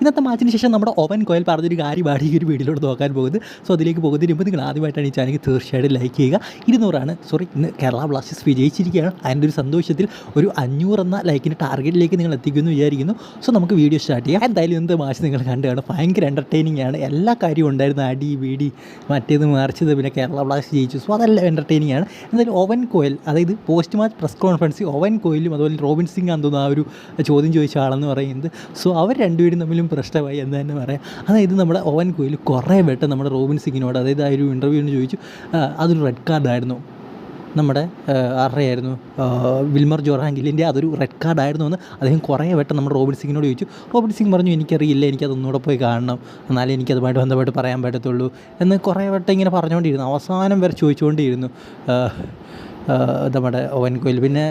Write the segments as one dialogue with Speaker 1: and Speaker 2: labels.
Speaker 1: ഇന്നത്തെ മാച്ചിന് ശേഷം നമ്മുടെ ഓവൻ കോയൽ പറഞ്ഞൊരു കാര്യമാണ് ഈ ഒരു വീഡിയോയിലൂടെ നോക്കാൻ പോകുന്നത്. സോ അതിലേക്ക് പോകുന്നതിന് മുമ്പ് നിങ്ങൾ ആദ്യമായിട്ടാണ് ഈ ചാനൽ തീർച്ചയായിട്ടും ലൈക്ക് ചെയ്യുക. ഇരുന്നൂറാണ് സോറി ഇന്ന് കേരള ബ്ലാസ്റ്റേഴ്സ് വിജയിച്ചിരിക്കുകയാണ്. അതിന്റെ ഒരു സന്തോഷത്തിൽ ഒരു അഞ്ഞൂറ് എന്ന ലൈക്കിന്റെ ടാർഗറ്റിലേക്ക് നിങ്ങൾ എത്തിക്കുമെന്ന് വിചാരിക്കുന്നു. സോ നമുക്ക് വീഡിയോ സ്റ്റാർട്ട് ചെയ്യാം. എന്തായാലും ഇന്നത്തെ മാച്ച് നിങ്ങൾ കണ്ടുകയാണ് ഭയങ്കര എന്റർടൈനിങ് ആണ്. എല്ലാ കാര്യവും ഉണ്ടായിരുന്നു. അടി വീടി മറ്റേത് മറിച്ചത് പിന്നെ കേരള ബ്ലാസ്റ്റേഴ്സ് ജയിച്ചു. സോ അതെല്ലാം എന്റർടൈനിങ് ആണ്. എന്തായാലും ഓവൻ കോയൽ അതായത് post match press conference Owen കോയിലും അതുപോലെ റോബിൻ സിംഗ് ആണെന്ന് തോന്നുന്നു ആ ഒരു ചോദ്യം ചോദിച്ച ആളെന്ന് പറയുന്നത്. സോ അവർ രണ്ടുപേരും തമ്മിലും പ്രശ്നമായി എന്ന് തന്നെ പറയാം. അതായത് നമ്മുടെ ഓവൻ കോയിൽ കുറേ വട്ടം നമ്മുടെ റോബിൻ സിംഗിനോട് അതായത് ആ ഒരു ഇന്റർവ്യൂവിന് ചോദിച്ചു അതൊരു റെഡ് കാർഡായിരുന്നു നമ്മുടെ ആരുടെയായിരുന്നു? വിൽമർ ജോറാങ്കിലിന്റെ അതൊരു റെഡ് കാർഡായിരുന്നു എന്ന് അദ്ദേഹം കുറേ വട്ടം നമ്മുടെ റോബിൻ സിംഗിനോട് ചോദിച്ചു. റോബിൻ സിംഗ് പറഞ്ഞു എനിക്കറിയില്ല എനിക്കതൊന്നുകൂടെ പോയി കാണണം. എന്നാലേ എനിക്കതുമായിട്ട് ബന്ധപ്പെട്ട് പറയാൻ പറ്റത്തുള്ളൂ. എന്ന് കുറേ വട്ടം ഇങ്ങനെ പറഞ്ഞുകൊണ്ടിരുന്നു. അവസാനം വരെ ചോദിച്ചുകൊണ്ടിരുന്നു. നമ്മുടെ ഓവൻ കോയിൽ. പിന്നെ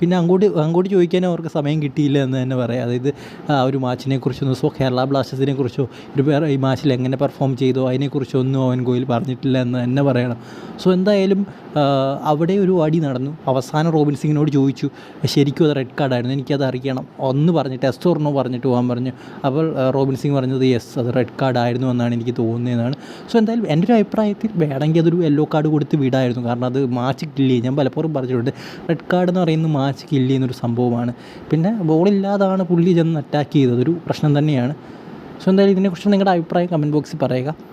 Speaker 1: പിന്നെ അങ്ങോട്ട് അങ്ങോട്ട് ചോദിക്കാൻ അവർക്ക് സമയം കിട്ടിയില്ല എന്ന് തന്നെ പറയാം. അതായത് ആ ഒരു മാച്ചിനെ കുറിച്ചൊന്നും സോ കേരള ബ്ലാസ്റ്റേഴ്സിനെ കുറിച്ചോ ഒരു പേർ ഈ മാച്ചിൽ എങ്ങനെ പെർഫോം ചെയ്തോ അതിനെക്കുറിച്ചോ ഒന്നും ഓവൻ കോയിൽ പറഞ്ഞിട്ടില്ല എന്ന് തന്നെ പറയണം. സോ എന്തായാലും അവിടെ ഒരു അടി നടന്നു. അവസാനം റോബിൻ സിംഗിനോട് ചോദിച്ചു ശരിക്കും അത് റെഡ് കാർഡായിരുന്നു എനിക്കത് അറിയണം. ഒന്ന് പറഞ്ഞ് ടെസ്റ്റ് ഓർണോ പറഞ്ഞിട്ട് പോകാൻ പറഞ്ഞു. അപ്പോൾ റോബിൻ സിംഗ് പറഞ്ഞത് യെസ് അത് റെഡ് കാർഡായിരുന്നു എന്നാണ് എനിക്ക് തോന്നുന്നതെന്നാണ്. സോ എന്തായാലും എന്റെ ഒരു അഭിപ്രായത്തിൽ വേണമെങ്കിൽ അതൊരു യെല്ലോ കാർഡ് കൊടുത്ത് വിടായിരുന്നു. കാരണം അത് മാച്ച് കില്ല് ഞാൻ പലപ്പോഴും പറഞ്ഞിട്ടുണ്ട് റെഡ് കാർഡ് എന്ന് പറയുന്നത് മാച്ച് കില്ല് ചെയ്യുന്നൊരു സംഭവമാണ്. പിന്നെ ബോളില്ലാതാണ് പുള്ളി ചെന്ന് അറ്റാക്ക് ചെയ്തത്. ഒരു പ്രശ്നം തന്നെയാണ്. സോ എന്തായാലും ഇതിനെക്കുറിച്ച് നിങ്ങളുടെ അഭിപ്രായം കമന്റ് ബോക്സിൽ പറയുക.